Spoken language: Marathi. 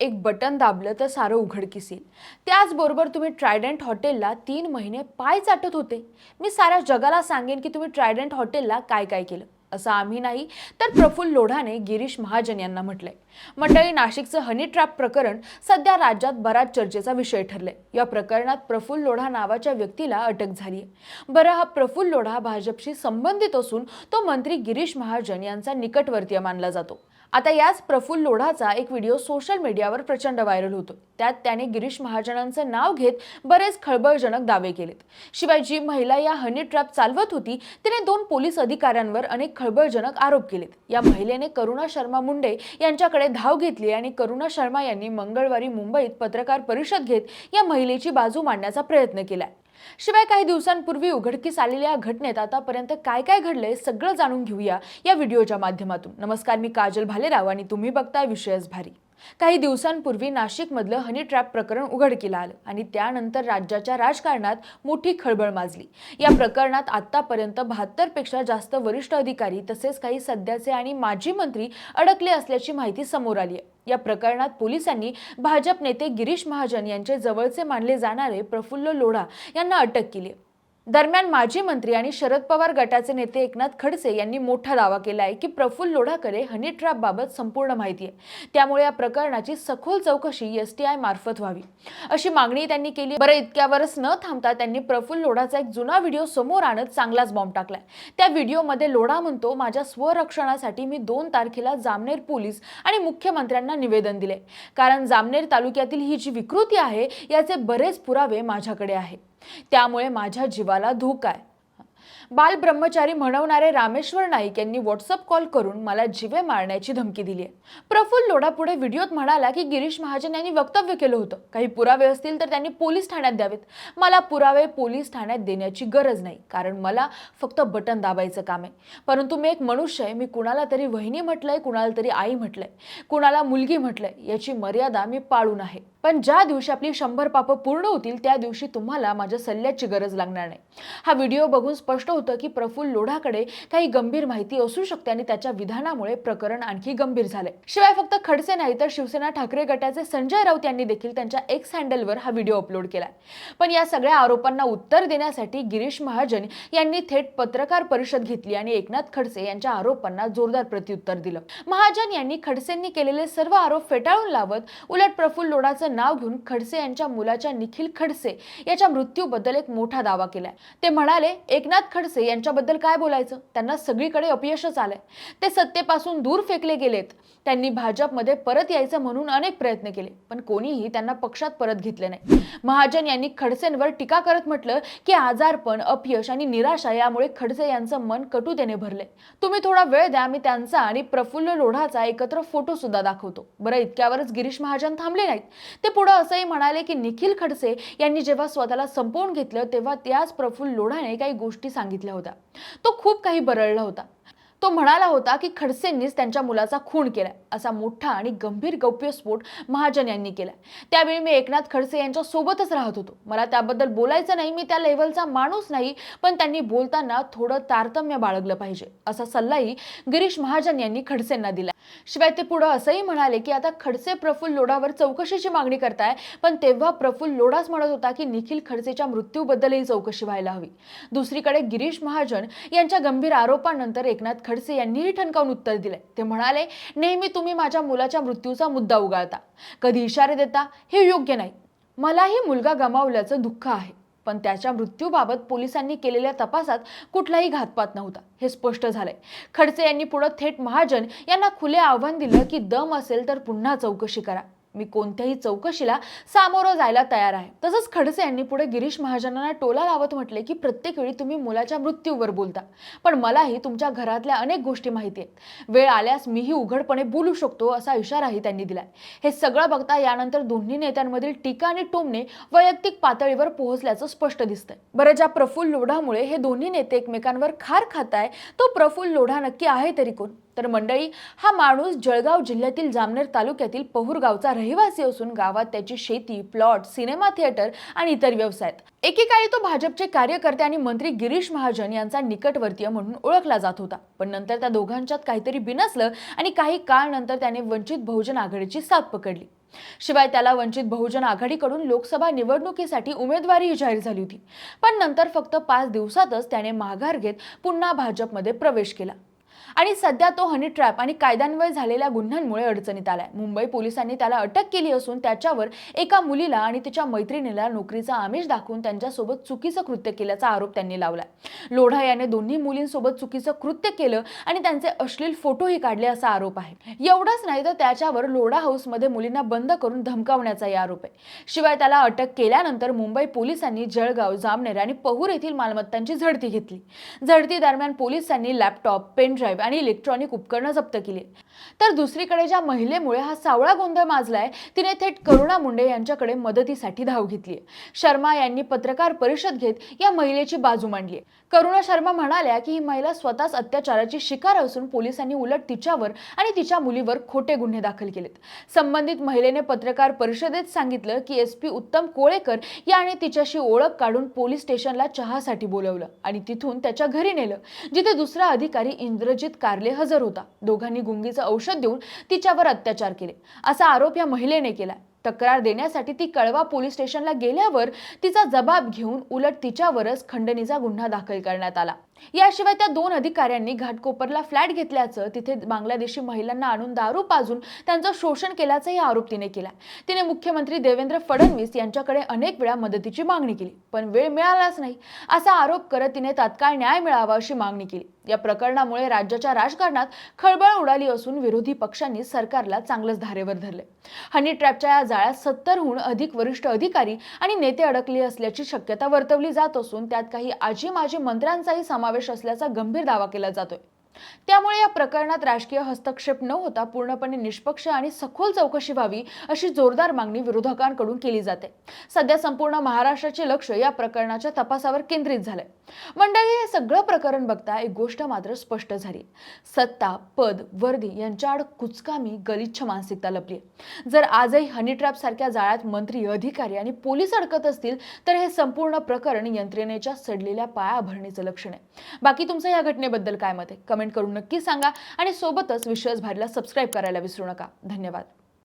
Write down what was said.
एक बटन दाबलं तर सारं उघडकीस येईल त्याचबरोबर तुम्ही ट्रायडंट हॉटेलला तीन महिने पाय चाटत होते. मी साऱ्या जगाला सांगेन की तुम्ही ट्रायडंट हॉटेलला काय काय केलं असं आम्ही नाही तर प्रफुल्ल लोढाने गिरीश महाजन यांना म्हटलंय. मंडळी नाशिकचं हनी ट्रॅप प्रकरण सध्या राज्यात बराच चर्चेचा विषय ठरलाय. या प्रकरणात प्रफुल्ल लोढा नावाच्या व्यक्तीला अटक झाली आहे बरं हा प्रफुल्ल लोढा भाजपशी संबंधित असून तो मंत्री गिरीश महाजन यांचा निकटवर्तीय मानला जातो. आता याच प्रफुल्ल लोढाचा एक व्हिडिओ सोशल मीडियावर प्रचंड व्हायरल होतो. त्यात त्याने गिरीश महाजनांचं नाव घेत बरेच खळबळजनक दावे केलेत. शिवाय जी महिला या हनी ट्रॅप चालवत होती तिने दोन पोलीस अधिकाऱ्यांवर अनेक खळबळजनक आरोप केलेत. या महिलेने करुणा शर्मा मुंडे यांच्याकडे धाव घेतली आणि करुणा शर्मा यांनी मंगळवारी मुंबईत पत्रकार परिषद घेत या महिलेची बाजू मांडण्याचा प्रयत्न केला. शिवाय काही दिवसांपूर्वी उघडकीस आलेल्या या घटनेत आतापर्यंत काय काय घडलंय सगळं जाणून घेऊया या व्हिडिओच्या माध्यमातून. नमस्कार मी काजल भालेराव आणि तुम्ही बघताय विषयच भारी. काही दिवसांपूर्वी नाशिकमधलं हनी ट्रॅप प्रकरण उघडकीला आलं आणि त्यानंतर राज्याच्या राजकारणात मोठी खळबळ माजली. या प्रकरणात आतापर्यंत बहात्तरपेक्षा जास्त वरिष्ठ अधिकारी तसेच काही सध्याचे आणि माजी मंत्री अडकले असल्याची माहिती समोर आली आहे. या प्रकरणात पोलिसांनी भाजप नेते गिरीश महाजन यांचे जवळचे मानले जाणारे प्रफुल्ल लोढा यांना अटक केली. दरम्यान माजी मंत्री आणि शरद पवार गटाचे नेते एकनाथ खडसे यांनी मोठा दावा केला आहे की प्रफुल्ल लोढाकडे हनी ट्रॅपबाबत संपूर्ण माहिती आहे. त्यामुळे या प्रकरणाची सखोल चौकशी एस टी आय मार्फत व्हावी. अशी मागणी त्यांनी केली. बरं इतक्यावरच न थांबता त्यांनी प्रफुल्ल लोढाचा एक जुना व्हिडिओ समोर आणत चांगलाच बॉम्ब टाकलाय. त्या व्हिडिओमध्ये लोढा म्हणतो माझ्या स्वरक्षणासाठी मी दोन तारखेला जामनेर पोलीस आणि मुख्यमंत्र्यांना निवेदन दिले कारण जामनेर तालुक्यातील ही जी विकृती आहे याचे बरेच पुरावे माझ्याकडे आहे त्यामुळे माझ्या जीवाला धोका आहे. बाल ब्रह्मचारी म्हणवणारे रामेश्वर नाईक यांनी व्हॉट्सअप कॉल करून मला जिवे मारण्याची धमकी दिली आहे. प्रफुल्ल लोढा पुढे व्हिडिओत म्हणाला की गिरीश महाजन यांनी वक्तव्य केलं होतं. काही पुरावे असतील तर त्यांनी पोलीस ठाण्यात द्यावेत. मला पुरावे पोलीस ठाण्यात देण्याची गरज नाही कारण मला फक्त बटन दाबायचं काम आहे. परंतु मी एक मनुष्य आहे. मी कुणाला तरी वहिनी म्हटलंय कुणाला तरी आई म्हटलंय कुणाला मुलगी म्हटलंय याची मर्यादा मी पाळून आहे. पण ज्या दिवशी आपली शंभर पापं पूर्ण होतील त्या दिवशी तुम्हाला माझ्या सल्ल्याची गरज लागणार नाही. हा व्हिडिओ बघून स्पष्ट होतं की प्रफुल्ल लोढाकडे काही गंभीर माहिती असू शकते आणि त्याच्या विधानामुळे प्रकरण आणखी गंभीर झाले शिवाय फक्त खडसे नाही तर शिवसेना ठाकरे गटाचे संजय राऊत यांनी देखील त्यांच्या एक्स हँडलवर हा व्हिडिओ अपलोड केलाय. पण या सगळ्या आरोपांना उत्तर देण्यासाठी गिरीश महाजन यांनी थेट पत्रकार परिषद घेतली आणि एकनाथ खडसे यांच्या आरोपांना जोरदार प्रत्युत्तर दिलं. महाजन यांनी खडसेंनी केलेले सर्व आरोप फेटाळून लावत उलट प्रफुल्ल लोढाचं यांचं नाव घेऊन खडसे यांच्या मुलाच्या निखिल खडसे याच्या मृत्यूबद्दल एक मोठा दावा केलाय. ते म्हणाले एकनाथ खडसे यांच्याबद्दल काय बोलायचं? त्यांना सगळीकडे अपयशच आलंय. ते सत्तेपासून दूर फेकले गेलेत. त्यांनी भाजपमध्ये परत यायचं म्हणून अनेक प्रयत्न केले पण कोणीही त्यांना पक्षात परत घेतले नाही. महाजन यांनी खडसेंवर टीका करत म्हटलं की आजारपण अपयश आणि निराशा यामुळे खडसे यांचं मन कटुतेने भरले तुम्ही थोडा वेळ द्या मी त्यांचा आणि प्रफुल्ल लोढाचा एकत्र फोटो सुद्धा दाखवतो. बरं इतक्यावरच गिरीश महाजन थांबले नाहीत. ते पुढे असंही म्हणाले की निखिल खडसे यांनी जेव्हा स्वतःला संपवून घेतलं तेव्हा त्याच प्रफुल्ल लोढाने काही गोष्टी सांगितल्या होत्या. तो खूप काही बरळला होता. तो म्हणाला होता की खडसेंनीच त्यांच्या मुलाचा खून केलाय असा मोठा आणि गंभीर गौप्यस्फोट महाजन यांनी केलाय. त्यावेळी मी एकनाथ खडसे यांच्या सोबतच राहत होतो. मला त्याबद्दल बोलायचं नाही मी त्या लेव्हलचा माणूस नाही पण त्यांनी बोलताना थोडं तारतम्य बाळगलं पाहिजे असा सल्लाही गिरीश महाजन यांनी खडसेंना दिला. शिवाय ते पुढं असंही म्हणाले की आता खडसे प्रफुल्ल लोढावर चौकशीची मागणी करताय पण तेव्हा प्रफुल्ल लोढाच म्हणत होता की निखिल खडसेच्या मृत्यूबद्दलही चौकशी व्हायला हवी. दुसरीकडे गिरीश महाजन यांच्या गंभीर आरोपांनंतर एकनाथ खडसे यांनीही ठणकावून उत्तर दिले. ते म्हणाले नेहमी तुम्ही माझ्या मुलाच्या मृत्यूचा मुद्दा उगाळता. कधी इशारे देता हे योग्य नाही. मलाही मुलगा गमावल्याचं दुःख आहे. पण त्याच्या मृत्यूबाबत पोलिसांनी केलेल्या तपासात कुठलाही घातपात नव्हता. हे स्पष्ट झालंय. खडसे यांनी पुढे थेट महाजन यांना खुले आव्हान दिलं की दम असेल तर पुन्हा चौकशी करा. मी कोणत्याही चौकशीला सामोरं जायला तयार आहे. तसंच खडसे यांनी पुढे गिरीश महाजनांना टोला लावत म्हटले की प्रत्येक वेळी तुम्ही मुलाच्या मृत्यूवर बोलता. पण मलाही तुमच्या घरातल्या अनेक गोष्टी माहिती आहेत. वेळ आल्यास मीही उघडपणे बोलू शकतो असा इशाराही त्यांनी दिलाय. हे सगळं बघता यानंतर दोन्ही नेत्यांमधील टीका आणि टोमणे वैयक्तिक पातळीवर पोहोचल्याचं स्पष्ट दिसतंय. बरं ज्या प्रफुल्ल लोढामुळे हे दोन्ही नेते एकमेकांवर खार खाताय तो प्रफुल्ल लोढा नक्की आहे तरी कोण? तर मंडळी हा माणूस जळगाव जिल्ह्यातील जामनेर तालुक्यातील पहूर गावचा रहिवासी असून गावात त्याची शेती प्लॉट सिनेमा थिएटर आणि इतर व्यवसाय एकेकाळी तो भाजपचे कार्यकर्ते आणि मंत्री गिरीश महाजन यांचा निकटवर्तीय म्हणून ओळखला जात होता. पण नंतर त्या दोघांच्यात काहीतरी बिनसलं आणि काही काळ नंतर त्याने वंचित बहुजन आघाडीची साथ पकडली. शिवाय त्याला वंचित बहुजन आघाडीकडून लोकसभा निवडणुकीसाठी उमेदवारीही जाहीर झाली होती. पण नंतर फक्त पाच दिवसातच त्याने माघार घेत पुन्हा भाजपमध्ये प्रवेश केला. आणि सध्या तो हनी ट्रॅप आणि कायद्यान्वये झालेल्या गुन्ह्यांमुळे अडचणीत आलाय. मुंबई पोलिसांनी त्याला अटक केली असून त्याच्यावर एका मुलीला आणि तिच्या मैत्रिणीला नोकरीचा आमिष दाखवून त्यांच्यासोबत चुकीचं कृत्य केल्याचा आरोप त्यांनी लावलाय. लोढा याने दोन्ही मुलींसोबत चुकीचं कृत्य केलं आणि त्यांचे अश्लील फोटोही काढले असा आरोप आहे. एवढंच नाही तर त्याच्यावर लोढा हाऊसमध्ये मुलींना बंद करून धमकावण्याचाही आरोप आहे. शिवाय त्याला अटक केल्यानंतर मुंबई पोलिसांनी जळगाव जामनेर आणि पहूर येथील मालमत्तांची झडती घेतली. झडती दरम्यान पोलिसांनी लॅपटॉप पेन ड्राईव्ह आणि इलेक्ट्रॉनिक उपकरणं जप्त केली. तर दुसरीकडे ज्या महिलेमुळे हा सावळा गोंधळ माजलाय तिने थेट करुणा मुंडे यांच्याकडे मदतीसाठी धाव घेतली. शर्मा यांनी पत्रकार परिषद घेत या महिलेची बाजू मांडली. करुणा शर्मा म्हणाल्या की ही महिला स्वतःच अत्याचाराची शिकार असून पोलिसांनी उलट तिच्यावर आणि तिच्या मुलीवर खोटे गुन्हे दाखल केलेत. संबंधित महिलेने पत्रकार परिषदेत सांगितलं की एस पी उत्तम कोळेकर याने तिच्याशी ओळख काढून पोलीस स्टेशनला चहासाठी बोलवलं आणि तिथून त्याच्या घरी नेलं जिथे दुसरा अधिकारी इंद्रजित कारले हजर होता. दोघांनी गुंगीचं औषध देऊन तिच्यावर अत्याचार केले. असा आरोप या महिलेने केला. तक्रार देण्यासाठी ती कळवा पोलीस स्टेशनला गेल्यावर तिचा जबाब घेऊन उलट तिच्यावरच खंडणीचा गुन्हा दाखल करण्यात आला. याशिवाय त्या दोन अधिकाऱ्यांनी घाटकोपरला फ्लॅट घेतल्याचं तिथे बांगलादेशी महिलांना आणून दारू पाजून त्यांचं शोषण केल्याचाही आरोप तिने केला तिने मुख्यमंत्री देवेंद्र फडणवीस यांच्याकडे अनेक वेळा मदतीची मागणी केली पण वेळ मिळालाच नाही. असा आरोप करत तिने तात्काळ न्याय मिळावा अशी मागणी केली. या प्रकरणामुळे राज्याच्या राजकारणात खळबळ उडाली असून विरोधी पक्षांनी सरकारला चांगलंच धारेवर धरले हनी ट्रॅपच्या या जाळ्यात सत्तरहून अधिक वरिष्ठ अधिकारी आणि नेते अडकले असल्याची शक्यता वर्तवली जात असून त्यात काही आजी माजी मंत्र्यांचाही समावेश असल्याचा गंभीर दावा केला जातोय. त्यामुळे या प्रकरणात राजकीय हस्तक्षेप न होता पूर्णपणे निष्पक्ष आणि सखोल चौकशी व्हावी अशी जोरदार मागणी विरोधकांकडून केली जाते. सध्या संपूर्ण महाराष्ट्राचे लक्ष या प्रकरणाच्या तपासावर केंद्रित झालंय. मंडळी हे सगळं प्रकरण बघता एक गोष्ट मात्र स्पष्ट झाली. सत्ता पद वर्दी यांच्याआड कुचकामी गलिच्छ मानसिकता लपली जर आजही हनी ट्रॅप सारख्या जाळ्यात मंत्री अधिकारी आणि पोलीस अडकत असतील तर हे संपूर्ण प्रकरण यंत्रणेच्या सडलेल्या पायाभरणीचं लक्षण आहे. बाकी तुमचं या घटनेबद्दल काय मत आहे? कमेंट करून नक्की सांगा आणि सोबतच विश्वास भारीला सबस्क्राईब करायला विसरू नका. धन्यवाद.